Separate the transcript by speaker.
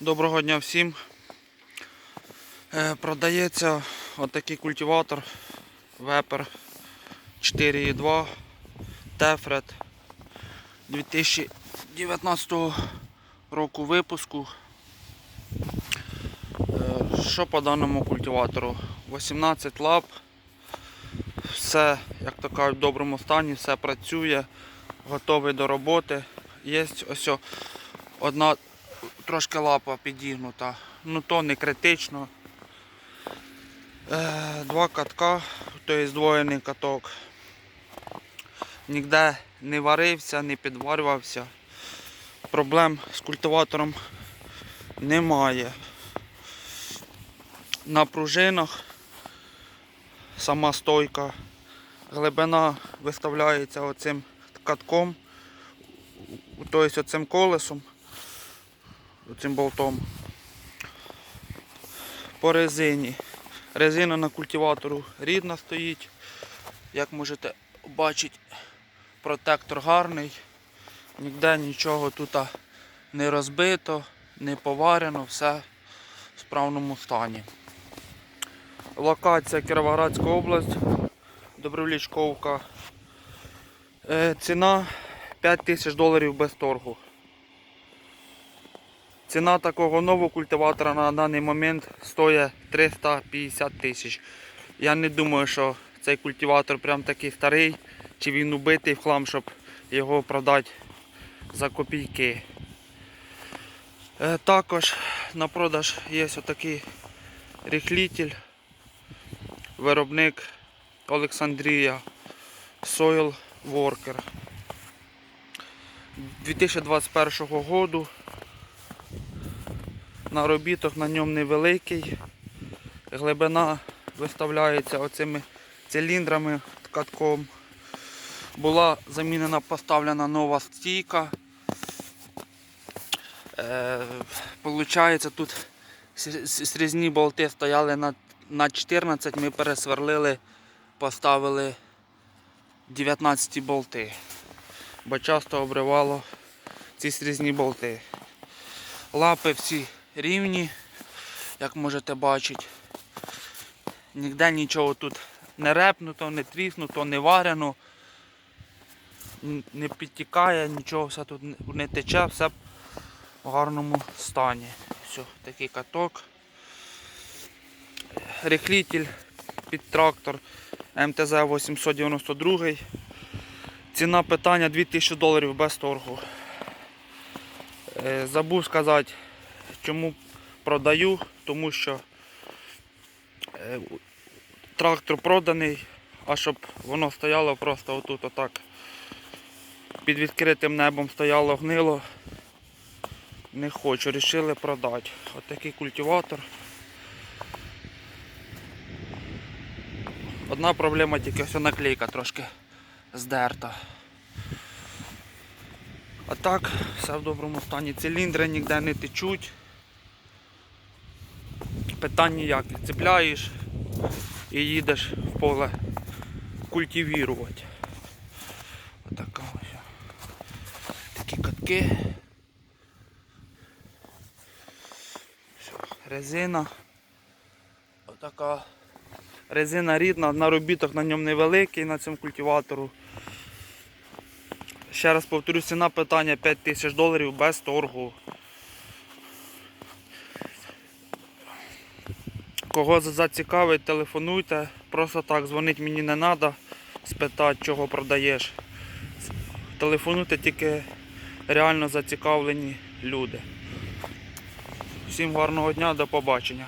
Speaker 1: Доброго дня всім. Е, Продається отакий культиватор Вепер 4.2 Тефред 2019 року випуску. Е, Що по даному культиватору? 18 лап. Все, як то кажуть, в доброму стані, все працює, готовий до роботи. Є ось одна трошки лапа підігнута, ну то не критично. Е, два катка, тобто здвоєний каток. Ніде не варився, не підварювався. Проблем з культиватором немає. На пружинах сама стойка, глибина виставляється оцим катком, тобто оцим колесом цим болтом. По резині. Резина на культиватору рідна стоїть. Як можете бачити, протектор гарний. Ніде нічого тут не розбито, не поварено, все в справному стані. Локація Кіровоградська область, Добровлічковка. Е, Ціна 5 тисяч доларів без торгу. Ціна такого нового культиватора на даний момент стоїть 350 тисяч. Я не думаю, що цей культиватор прям такий старий, чи він убитий в хлам, щоб його продати за копійки. Е, Також на продаж є отакий ріхлітель, виробник Олександрія Soil Worker 2021 року. Наробіток на ньому невеликий. Глибина виставляється оцими циліндрами катком. Була замінена, поставлена нова стійка. Е, Получається, тут срізні болти стояли на, на 14, ми пересверлили, поставили 19 болти. Бо часто обривало ці срізні болти. Лапи всі рівні, як можете бачити. Ніде нічого тут не репнуто, не тріснуто, не варено, не підтікає, нічого все тут не- тече, все в гарному стані. Все, такий каток. Рихлітель під трактор МТЗ 892. Ціна питання 2000 доларів без торгу. Е, Забув сказати, чому продаю, тому що е, трактор проданий, а щоб воно стояло просто отут отак. Під відкритим небом стояло гнило. Не хочу, рішили продати. Отакий культиватор. Одна проблема тільки ось наклейка трошки здерта. А так, все в доброму стані. Циліндри ніде не течуть. Питань ніяких. Цепляєш і їдеш в поле культивірувати. Отака ось. Такі катки. Все, резина. Отака. Резина рідна, наробіток на ньому невеликий на цьому культиватору. Ще раз повторюсь, ціна питання 5 тисяч доларів без торгу. Кого зацікавить, телефонуйте. Просто так дзвонити мені не треба спитати, чого продаєш. Телефонуйте тільки реально зацікавлені люди. Всім гарного дня, до побачення.